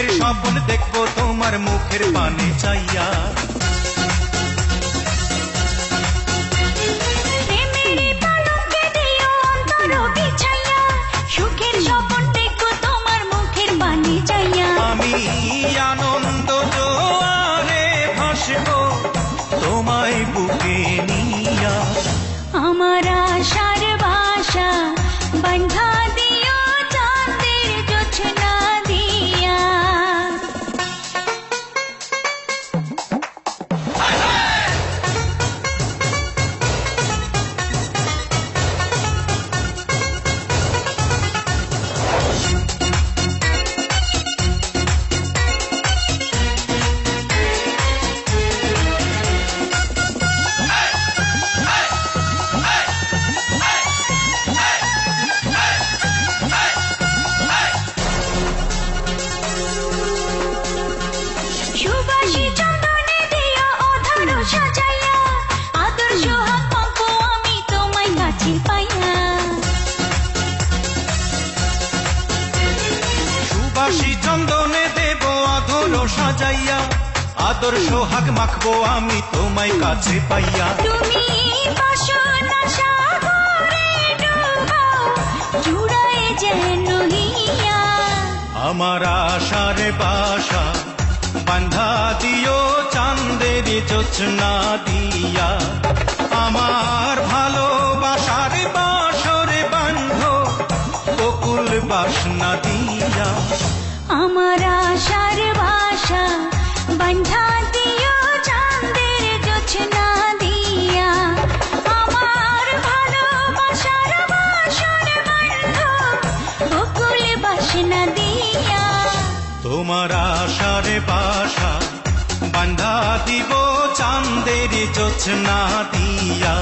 সুখের স্বপ্ন দেখব তোমার মুখের পানে চাইয়া। আধর সাজাইয়া আদর সোহাগ মাখবো আমি তোমায় কাছে পাইয়া। তুমি আমার আশার বাসা বান্ধা দিও চাঁদের জোছনা দিয়া। আমার ভালোবাসার বাসর বান্ধ বকুল বাসনা দিয়া। আমার আশার ভাষা বন্ধা দিও চাঁদের জোছনা দিয়া। আমার ভালোবাসার বাসর বন্ধ বকুল বাসনা দিয়া। তোমার আশার দিব চাঁদের জোছনা দিয়া।